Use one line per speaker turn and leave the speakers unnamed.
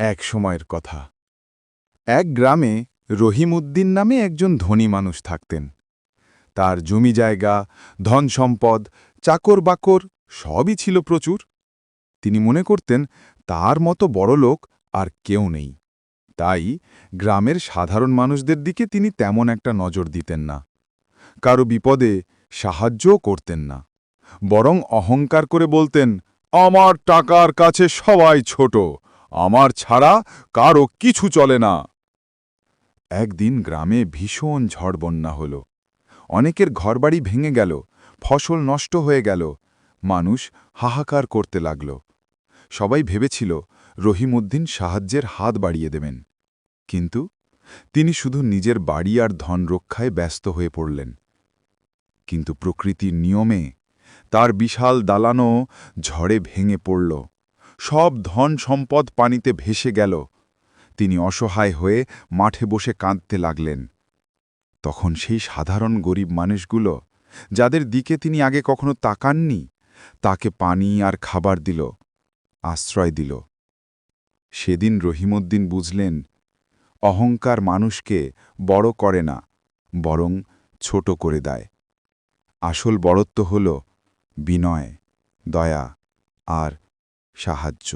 এক সময়ের কথা। এক গ্রামে রহিমউদ্দিন নামে একজন ধনী মানুষ থাকতেন। তার জমি জায়গা, ধন সম্পদ, চাকর বাকর সবই ছিল প্রচুর। তিনি মনে করতেন, তার মতো বড় লোক আর কেউ নেই। তাই গ্রামের সাধারণ মানুষদের দিকে তিনি তেমন একটা নজর দিতেন না। কারও বিপদে সাহায্যও করতেন না। বরং অহংকার করে বলতেন, আমার টাকার কাছে সবাই ছোট। আমার ছাড়া কারও কিছু চলে না। একদিন গ্রামে ভীষণ ঝড় বন্যা হল। অনেকের ঘরবাড়ি ভেঙে গেল, ফসল নষ্ট হয়ে গেল, মানুষ হাহাকার করতে লাগল। সবাই ভেবেছিল রহিমউদ্দিন সাহায্যের হাত বাড়িয়ে দেবেন। কিন্তু তিনি শুধু নিজের বাড়ি আর ধন রক্ষায় ব্যস্ত হয়ে পড়লেন। কিন্তু প্রকৃতির নিয়মে তার বিশাল দালানো ঝড়ে ভেঙে পড়ল। সব ধন সম্পদ পানিতে ভেসে গেল। তিনি অসহায় হয়ে মাঠে বসে কাঁদতে লাগলেন। তখন সেই সাধারণ গরিব মানুষগুলো, যাদের দিকে তিনি আগে কখনো তাকাননি, তাকে পানি আর খাবার দিল, আশ্রয় দিল। সেদিন রহিমউদ্দিন বুঝলেন, অহংকার মানুষকে বড় করে না, বরং ছোট করে দেয়। আসল বড়ত্ব হল বিনয়, দয়া আর সাহায্য।